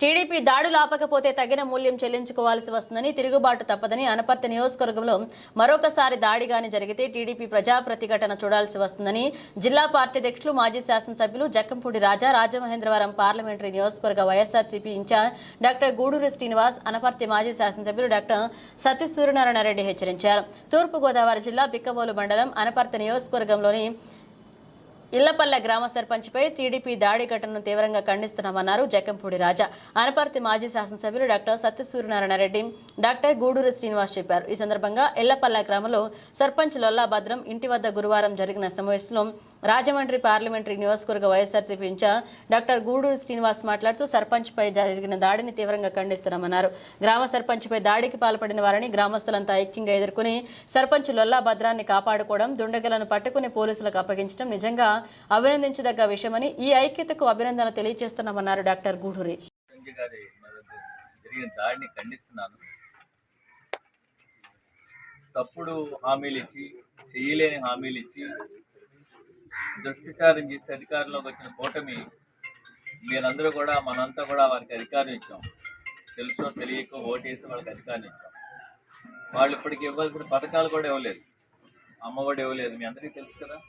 TDP దాడులు ఆపకపోతే తగిన మూల్యం చెల్లించుకోవాల్సి వస్తుందని తిరుగుబాటు తప్పదని అనపర్తి నియోజకవర్గంలో మరొకసారి దాడి గాని జరిగితే టీడీపీ ప్రజా ప్రతిఘటన చూడాల్సి వస్తుందని జిల్లా పార్టీ అధ్యక్షులు మాజీ శాసనసభ్యులు జక్కంపూడి రాజా రాజమహేంద్రవరం పార్లమెంటరీ నియోజకవర్గ YSRCP in charge doctor Guduru Srinivas Anaparthi మాజీ శాసనసభ్యులు డాక్టర్ సతీష్ సూర్యనారాయణ రెడ్డి హెచ్చరించారు. తూర్పుగోదావరి జిల్లా బిక్కవోలు మండలం అనపర్తి నియోజకవర్గంలోని ఇళ్ళపల్లె గ్రామ సర్పంచ్పై టీడీపీ దాడి ఘటనను తీవ్రంగా ఖండిస్తున్నామన్నారు జక్కంపూడి రాజా. అనపర్తి మాజీ శాసనసభ్యులు డాక్టర్ సత్యసూర్యనారాయణ రెడ్డి డాక్టర్ గూడూరు శ్రీనివాస్ చెప్పారు. ఈ సందర్భంగా ఇళ్ళపల్లె గ్రామంలో సర్పంచ్ లొల్లా భద్రం ఇంటి వద్ద గురువారం జరిగిన సమావేశంలో రాజమండ్రి పార్లమెంటరీ నియోజకవర్గ వైఎస్ఆర్సీపీ ఇన్ఛార్జ్ డాక్టర్ గూడూరు శ్రీనివాస్ మాట్లాడుతూ సర్పంచ్పై జరిగిన దాడిని తీవ్రంగా ఖండిస్తున్నామన్నారు. గ్రామ సర్పంచ్పై దాడికి పాల్పడిన వారిని గ్రామస్తులంతా ఐక్యంగా ఎదుర్కొని సర్పంచ్ లొల్లా భద్రాన్ని కాపాడుకోవడం దుండగలను పట్టుకుని పోలీసులకు అప్పగించడం నిజంగా అభినందించదగ్గ విషయమని ఈ ఐక్యతకు అభినందన తెలియజేస్తున్నామన్నారు డాక్టర్ గూడూరి. దాడిని ఖండిస్తున్నాను. తప్పుడు హామీలు ఇచ్చి చేయలేని హామీలు ఇచ్చి దుష్ప్రచారం చేసి అధికారంలోకి వచ్చిన కూటమి మీరందరూ కూడా మనంతా కూడా వారికి అధికారం ఇచ్చాం. తెలుసో తెలియకో ఓటేసి వాళ్ళకి అధికారం ఇచ్చాం. వాళ్ళు ఇప్పటికి ఇవ్వాల్సిన పథకాలు కూడా ఇవ్వలేదు. అమ్మఒడి ఇవ్వలేదు. మీ అందరికీ తెలుసు కదా?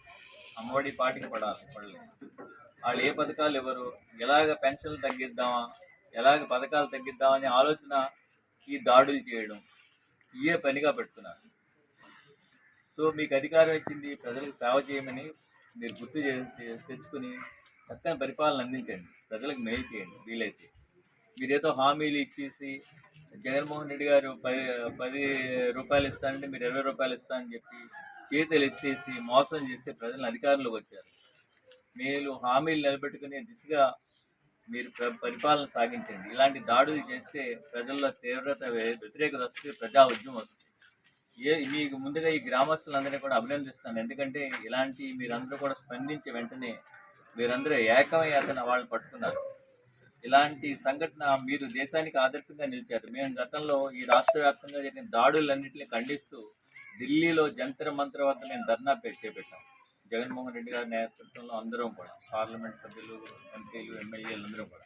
అమ్మఒడి పాటికి పడాలి పడలేదు వాళ్ళు ఏ పథకాలు ఇవ్వరు? ఎలాగ పెన్షన్లు తగ్గిద్దామా? ఎలాగ పథకాలు తగ్గిద్దామనే ఆలోచన ఈ దాడులు చేయడం. ఇయే పనిగా పెడుతున్నారు. సో మీకు అధికారం ఇచ్చింది ప్రజలకు సేవ చేయమని మీరు గుర్తు చే తెచ్చుకుని చక్కని పరిపాలన అందించండి. ప్రజలకు మేలు చేయండి. వీలైతే. మీరేదో హామీలు ఇచ్చేసి జగన్మోహన్ రెడ్డి గారు పది పది రూపాయలు ఇస్తానంటే మీరు ఇరవై రూపాయలు ఇస్తానని చెప్పి చేతులు ఎత్తేసి మోసం చేసే ప్రజలను అధికారంలోకి వచ్చారు. మీరు హామీలు నిలబెట్టుకునే దిశగా మీరు పరిపాలన సాగించండి. ఇలాంటి దాడులు చేస్తే ప్రజల్లో తీవ్రత వ్యతిరేకత వస్తే ప్రజా ఉద్యమం వస్తుంది. ఏ మీకు ముందుగా ఈ గ్రామస్తులందరినీ కూడా అభినందిస్తాను. ఎందుకంటే ఇలాంటి మీరందరూ కూడా స్పందించి వెంటనే మీరందరూ ఏకమై అతను పట్టుకున్నారు. ఇలాంటి సంఘటన మీరు దేశానికి ఆదర్శంగా నిలిచారు. మేము గతంలో ఈ రాష్ట్ర వ్యాప్తంగా జరిగిన దాడులన్నింటినీ ఖండిస్తూ ఢిల్లీలో జంతర్ మంత్ర వద్ద మేము ధర్నా పెట్టి పెట్టాం జగన్మోహన్ రెడ్డి గారి నేతృత్వంలో అందరం కూడా పార్లమెంట్ సభ్యులు ఎంపీలు ఎమ్మెల్యేలు అందరం కూడా.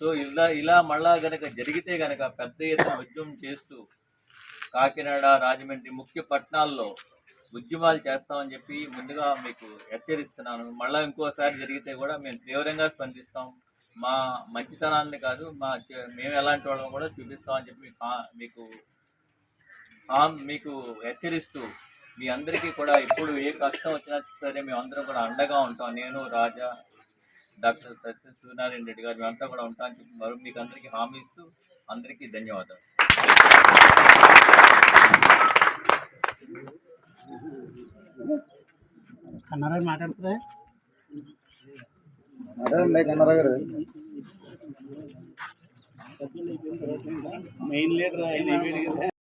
సో ఇలా ఇలా మళ్ళా గనక జరిగితే గనక పెద్ద ఎత్తున ఉద్యమం చేస్తూ కాకినాడ రాజమండ్రి ముఖ్య పట్టణాల్లో ఉద్యమాలు చేస్తామని చెప్పి ముందుగా మీకు హెచ్చరిస్తున్నాను. మళ్ళీ ఇంకోసారి జరిగితే కూడా మేము తీవ్రంగా స్పందిస్తాం. మా మంచితనాన్ని కాదు మా మేము ఎలాంటి వాళ్ళం కూడా చూపిస్తామని చెప్పి మీకు మీకు హామ్ మీకు హెచ్చరిస్తూ మీ అందరికీ కూడా ఎప్పుడు ఏ కష్టం వచ్చినా సరే మేము అందరం కూడా అండగా ఉంటాం. నేను రాజా డాక్టర్ సత్య సూర్యనారాయణ రెడ్డి గారు మేమంతా కూడా చెప్పి మరి మీకు అందరికీ హామీ ఇస్తూ అందరికీ ధన్యవాదాలు. మాట్లాడుతుందా? మెయిన్ లీడర్ ఆయన